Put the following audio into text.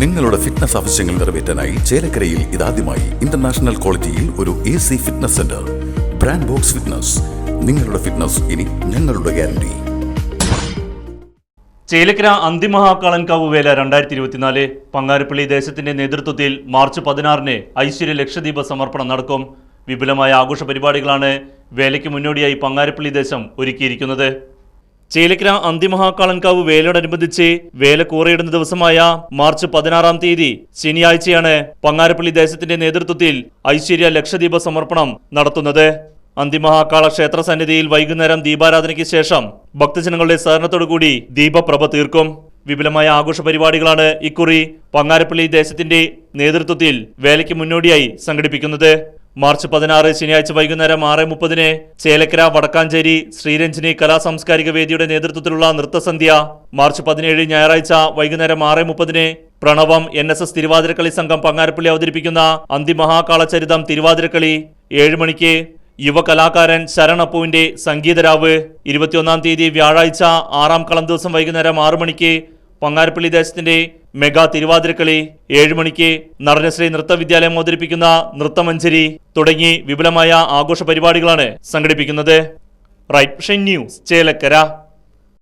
നിങ്ങളുടെ ഫിറ്റ്നസ് ആവശ്യങ്ങൾ നിറവേറ്റാനായി ചേലക്കരയിൽ ഇതാദ്യമായി ഇന്റർനാഷണൽ ക്വാളിറ്റിയിൽ ഒരു A C fitness centre brand box fitness നിങ്ങളുടെ ഫിറ്റ്നസ് ഇനി ഞങ്ങളുടെ ഗ്യാരണ്ടി ചേലക്കര അന്തിമഹാക്കാളൻകാവ് വേല രണ്ടായിരത്തി ഇരുപത്തിനാല് പങ്ങാരപ്പള്ളി ദേശത്തിന്റെ നേതൃത്വത്തിൽ മാർച്ച് പതിനാറിന് ഐശ്വര്യ ലക്ഷദ്വീപ സമർപ്പണം നടക്കും. വിപുലമായ ആഘോഷ പരിപാടികളാണ് വേലയ്ക്ക് മുന്നോടിയായി പങ്ങാരപ്പള്ളി ദേശം ഒരുക്കിയിരിക്കുന്നത്. ചേലക്കര അന്തിമഹാക്കാളൻകാവ് വേലയോടനുബന്ധിച്ച് വേല കൂറയിടുന്ന ദിവസമായ മാർച്ച് പതിനാറാം തീയതി ശനിയാഴ്ചയാണ് പങ്ങാരപ്പള്ളി ദേശത്തിന്റെ നേതൃത്വത്തിൽ ഐശ്വര്യ ലക്ഷദ്വീപ സമർപ്പണം നടത്തുന്നത്. അന്തിമഹാക്കാള ക്ഷേത്ര സന്നിധിയിൽ വൈകുന്നേരം ദീപാരാധനയ്ക്ക് ശേഷം ഭക്തജനങ്ങളുടെ സഹകരണത്തോടുകൂടി ദീപപ്രഭ തീർക്കും. വിപുലമായ ആഘോഷ പരിപാടികളാണ് ഇക്കുറി പങ്ങാരപ്പള്ളി ദേശത്തിന്റെ നേതൃത്വത്തിൽ വേലയ്ക്ക് മുന്നോടിയായി സംഘടിപ്പിക്കുന്നത്. മാർച്ച് പതിനാറ് ശനിയാഴ്ച വൈകുന്നേരം ആറ് മുപ്പതിന് ചേലക്കര വടക്കാഞ്ചേരി ശ്രീരഞ്ജിനി കലാ സാംസ്കാരിക വേദിയുടെ നേതൃത്വത്തിലുള്ള നൃത്തസന്ധ്യ. മാർച്ച് പതിനേഴ് ഞായറാഴ്ച വൈകുന്നേരം ആറ് മുപ്പതിന് Pranavam N S S Thiruvathirakali സംഘം പങ്ങാരപ്പള്ളി അവതരിപ്പിക്കുന്ന അന്തിമഹാകാളചരിതം തിരുവാതിരക്കളി. ഏഴ് മണിക്ക് യുവകലാകാരൻ ശരണപ്പുവിന്റെ സംഗീതരാവ്. ഇരുപത്തിയൊന്നാം തീയതി വ്യാഴാഴ്ച ആറാം കളം ദിവസം വൈകുന്നേരം ആറു മണിക്ക് പങ്ങാരപ്പള്ളി ദേശത്തിന്റെ മെഗാ തിരുവാതിരക്കളി ഏഴുമണിക്ക് നടനശ്രീ നൃത്ത വിദ്യാലയം അവതരിപ്പിക്കുന്ന നൃത്തമഞ്ജരി തുടങ്ങി വിപുലമായ ആഘോഷ പരിപാടികളാണ് സംഘടിപ്പിക്കുന്നത്. Right news Chelakkara.